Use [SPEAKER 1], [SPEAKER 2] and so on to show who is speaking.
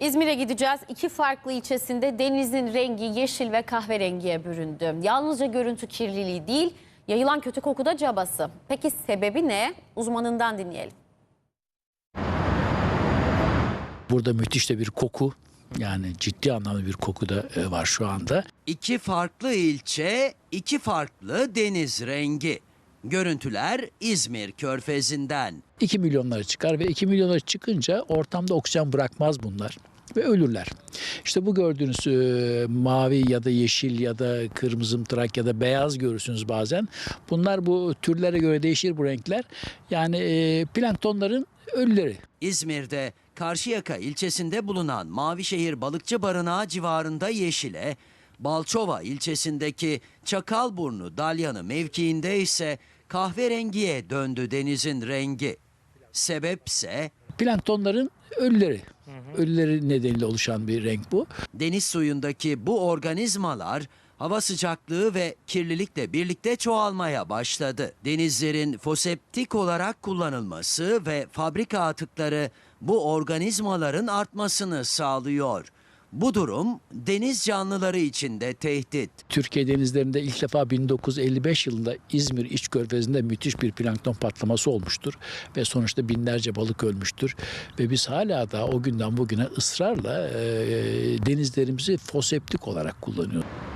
[SPEAKER 1] İzmir'e gideceğiz. İki farklı ilçesinde denizin rengi yeşil ve kahverengiye büründü. Yalnızca görüntü kirliliği değil, yayılan kötü koku da cabası. Peki sebebi ne? Uzmanından dinleyelim.
[SPEAKER 2] Burada müthiş de bir koku yani ciddi anlamda bir koku da e, var şu anda.
[SPEAKER 3] İki farklı ilçe, iki farklı deniz rengi. Görüntüler İzmir Körfezi'nden.
[SPEAKER 2] 2 milyonlara çıkar ve 2 milyonlara çıkınca ortamda oksijen bırakmaz bunlar ve ölürler. İşte bu gördüğünüz e, mavi ya da yeşil ya da kırmızı mtırak ya da beyaz görürsünüz bazen. Bunlar bu türlere göre değişir bu renkler. Yani e, planktonların ölüleri.
[SPEAKER 3] İzmir'de Karşıyaka ilçesinde bulunan Mavişehir Balıkçı Barınağı civarında yeşile, Balçova ilçesindeki Çakalburnu Dalyanı mevkiinde ise kahverengiye döndü denizin rengi. Sebepse
[SPEAKER 2] Planktonların ölüleri. Ölüleri nedeniyle oluşan bir renk bu.
[SPEAKER 3] deniz suyundaki bu organizmalar hava sıcaklığı ve kirlilikle birlikte çoğalmaya başladı. Denizlerin foseptik olarak kullanılması ve fabrika atıkları bu organizmaların artmasını sağlıyor. Bu durum deniz canlıları için de tehdit.
[SPEAKER 2] Türkiye denizlerinde ilk defa 1955 yılında İzmir İç Körfezi'nde müthiş bir plankton patlaması olmuştur. Ve sonuçta binlerce balık ölmüştür. Ve biz hala da o günden bugüne ısrarla e, denizlerimizi foseptik olarak kullanıyoruz.